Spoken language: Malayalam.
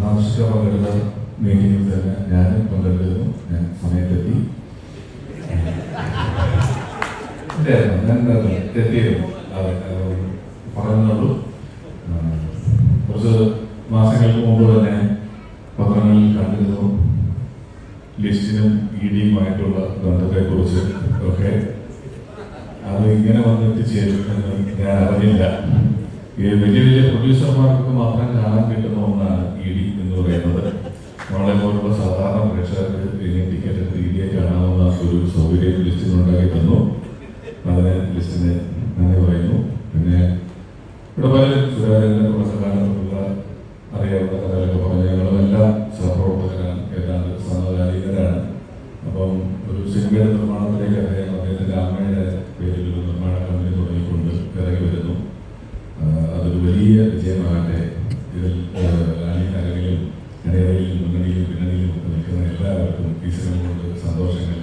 പങ്കെടുത്ത മീറ്റിംഗിൽ തന്നെ ഞാനും പങ്കെടുത്തിരുന്നു ഞാൻ സമയത്തെത്തി. ഞാൻ തെറ്റിയിരുന്നു. അതെ ആ, കുറച്ച് മാസങ്ങൾക്ക് മുമ്പ് തന്നെ പത്രങ്ങളിൽ കണ്ടിരുന്നു. ലിസ്റ്റിനും ഇ ഡിയുമായിട്ടുള്ള ബന്ധത്തെക്കുറിച്ച് ഒക്കെ. അത് ഇങ്ങനെ വന്നെത്തിച്ചേരും എന്ന് ഞാൻ അറിഞ്ഞില്ല. വലിയ വലിയ പ്രൊഡ്യൂസർമാർക്ക് മാത്രം കാണാൻ കിട്ടുന്ന ഒന്നാണ് ഇ ഡി എന്ന് പറയുന്നത്. നമ്മളെ പോലുള്ള സാധാരണ പ്രേക്ഷകർക്ക് ഇതിനെ ടിക്കറ്റ് എടുത്ത് ഇ കാണാവുന്ന ഒരു സൗകര്യം ലിസ്റ്റിനുണ്ടാക്കി തന്നു അതിന് ലിസ്റ്റിന് നന്ദി പറയുന്നു. പിന്നെ ഇവിടെ പല സുരാജനെ തുടക്കകാലത്തുള്ള അറിയാവുന്ന കഥകളൊക്കെ പറഞ്ഞു. ഞങ്ങളുമെല്ലാം സഹപ്രവർത്തകരാണ് ഏതാണ്ട് സമകാലികരാണ് അപ്പം ഒരു സിനിമയുടെ നിർമ്മാണത്തിലേക്ക് അദ്ദേഹം അദ്ദേഹത്തിന്റെ അമ്മയുടെ വലിയ വിജയമാകട്ടെ. ഇതിൽ അലിയും അരവിലും ഇടയിലും മുന്നണിയിലും പിന്നണിയിലും ഒക്കെ നിൽക്കുന്ന എല്ലാവർക്കും ഈ കൊണ്ട് സന്തോഷങ്ങൾ